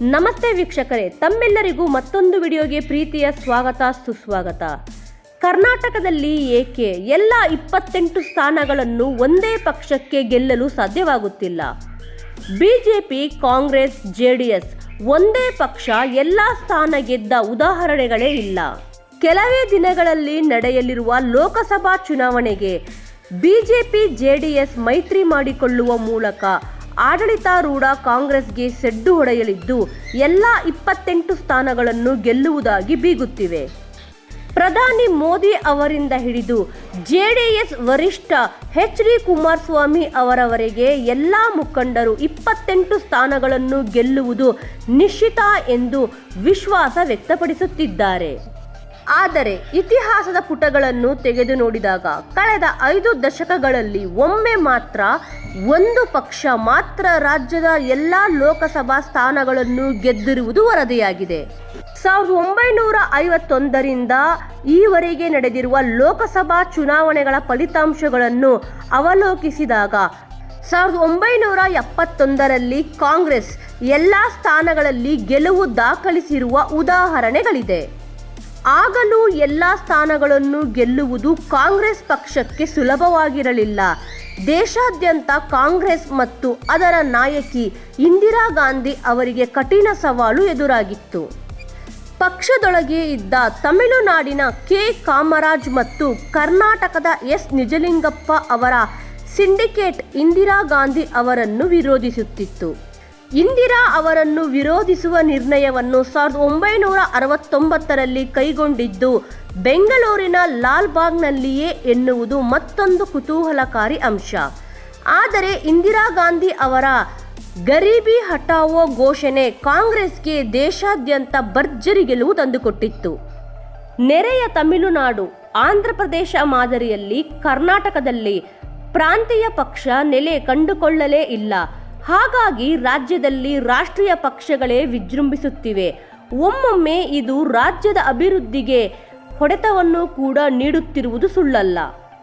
ನಮಸ್ತೆ ವೀಕ್ಷಕರೇ, ತಮ್ಮೆಲ್ಲರಿಗೂ ಮತ್ತೊಂದು ವಿಡಿಯೋಗೆ ಪ್ರೀತಿಯ ಸ್ವಾಗತ, ಸುಸ್ವಾಗತ. ಕರ್ನಾಟಕದಲ್ಲಿ ಏಕೆ ಎಲ್ಲ ಇಪ್ಪತ್ತೆಂಟು ಸ್ಥಾನಗಳನ್ನು ಒಂದೇ ಪಕ್ಷಕ್ಕೆ ಗೆಲ್ಲಲು ಸಾಧ್ಯವಾಗುತ್ತಿಲ್ಲ? BJP, Congress J D S ಒಂದೇ ಪಕ್ಷ ಎಲ್ಲ ಸ್ಥಾನ ಗೆದ್ದ ಉದಾಹರಣೆಗಳೇ ಇಲ್ಲ. ಕೆಲವೇ ದಿನಗಳಲ್ಲಿ ನಡೆಯಲಿರುವ ಲೋಕಸಭಾ ಚುನಾವಣೆಗೆ ಬಿಜೆಪಿ ಎಸ್ ಮೈತ್ರಿ ಮಾಡಿಕೊಳ್ಳುವ ಮೂಲಕ ಆಡಳಿತಾರೂಢ ಕಾಂಗ್ರೆಸ್ಗೆ ಸೆಡ್ಡು ಹೊಡೆಯಲಿದ್ದು ಎಲ್ಲ ಇಪ್ಪತ್ತೆಂಟು ಸ್ಥಾನಗಳನ್ನು ಗೆಲ್ಲುವುದಾಗಿ ಬೀಗುತ್ತಿವೆ. ಪ್ರಧಾನಿ ಮೋದಿ ಅವರಿಂದ ಹಿಡಿದು ಜೆಡಿಎಸ್ ವರಿಷ್ಠ ಎಚ್ ಡಿ ಕುಮಾರಸ್ವಾಮಿ ಅವರವರೆಗೆ ಎಲ್ಲ ಮುಖಂಡರು ಇಪ್ಪತ್ತೆಂಟು ಸ್ಥಾನಗಳನ್ನು ಗೆಲ್ಲುವುದು ನಿಶ್ಚಿತ ಎಂದು ವಿಶ್ವಾಸ ವ್ಯಕ್ತಪಡಿಸುತ್ತಿದ್ದಾರೆ. ಆದರೆ ಇತಿಹಾಸದ ಪುಟಗಳನ್ನು ತೆಗೆದು ನೋಡಿದಾಗ ಕಳೆದ ಐದು ದಶಕಗಳಲ್ಲಿ ಒಮ್ಮೆ ಮಾತ್ರ ಒಂದು ಪಕ್ಷ ಮಾತ್ರ ರಾಜ್ಯದ ಎಲ್ಲ ಲೋಕಸಭಾ ಸ್ಥಾನಗಳನ್ನು ಗೆದ್ದಿರುವುದು ವರದಿಯಾಗಿದೆ. ಸಾವಿರದ ಒಂಬೈನೂರ ಐವತ್ತೊಂದರಿಂದ ಈವರೆಗೆ ನಡೆದಿರುವ ಲೋಕಸಭಾ ಚುನಾವಣೆಗಳ ಫಲಿತಾಂಶಗಳನ್ನು ಅವಲೋಕಿಸಿದಾಗ ಸಾವಿರದ ಒಂಬೈನೂರ ಎಪ್ಪತ್ತೊಂದರಲ್ಲಿ ಕಾಂಗ್ರೆಸ್ ಎಲ್ಲ ಸ್ಥಾನಗಳಲ್ಲಿ ಗೆಲುವು ದಾಖಲಿಸಿರುವ ಉದಾಹರಣೆಗಳಿದೆ. ಆಗಲೂ ಎಲ್ಲ ಸ್ಥಾನಗಳನ್ನು ಗೆಲ್ಲುವುದು ಕಾಂಗ್ರೆಸ್ ಪಕ್ಷಕ್ಕೆ ಸುಲಭವಾಗಿರಲಿಲ್ಲ. ದೇಶಾದ್ಯಂತ ಕಾಂಗ್ರೆಸ್ ಮತ್ತು ಅದರ ನಾಯಕಿ ಇಂದಿರಾ ಗಾಂಧಿ ಅವರಿಗೆ ಕಠಿಣ ಸವಾಲು ಎದುರಾಗಿತ್ತು. ಪಕ್ಷದೊಳಗೆ ಇದ್ದ ತಮಿಳುನಾಡಿನ ಕೆ. ಕಾಮರಾಜ್ ಮತ್ತು ಕರ್ನಾಟಕದ ಎಸ್. ನಿಜಲಿಂಗಪ್ಪ ಅವರ ಸಿಂಡಿಕೇಟ್ ಇಂದಿರಾ ಗಾಂಧಿ ಅವರನ್ನು ವಿರೋಧಿಸುತ್ತಿತ್ತು. ಇಂದಿರಾ ಅವರನ್ನು ವಿರೋಧಿಸುವ ನಿರ್ಣಯವನ್ನು ಸಾವಿರದ ಒಂಬೈನೂರ ಅರವತ್ತೊಂಬತ್ತರಲ್ಲಿ ಕೈಗೊಂಡಿದ್ದು, ಬೆಂಗಳೂರಿನ ಲಾಲ್ಬಾಗ್ನಲ್ಲಿಯೇ ಎನ್ನುವುದು ಮತ್ತೊಂದು ಕುತೂಹಲಕಾರಿ ಅಂಶ. ಆದರೆ ಇಂದಿರಾ ಗಾಂಧಿ ಅವರ ಗರೀಬಿ ಹಟಾವೋ ಘೋಷಣೆ ಕಾಂಗ್ರೆಸ್ಗೆ ದೇಶಾದ್ಯಂತ ಭರ್ಜರಿ ಗೆಲುವು ತಂದುಕೊಟ್ಟಿತ್ತು. ನೆರೆಯ ತಮಿಳುನಾಡು ಆಂಧ್ರಪ್ರದೇಶ ಮಾದರಿಯಲ್ಲಿ ಕರ್ನಾಟಕದಲ್ಲಿ ಪ್ರಾಂತೀಯ ಪಕ್ಷ ನೆಲೆ ಕಂಡುಕೊಳ್ಳಲೇ ಇಲ್ಲ. ಹಾಗಾಗಿ ರಾಜ್ಯದಲ್ಲಿ ರಾಷ್ಟ್ರೀಯ ಪಕ್ಷಗಳೇ ವಿಜೃಂಭಿಸುತ್ತಿವೆ. ಒಮ್ಮೊಮ್ಮೆ ಇದು ರಾಜ್ಯದ ಅಭಿವೃದ್ಧಿಗೆ ಹೊಡೆತವನ್ನು ಕೂಡ ನೀಡುತ್ತಿರುವುದು ಸುಳ್ಳಲ್ಲ.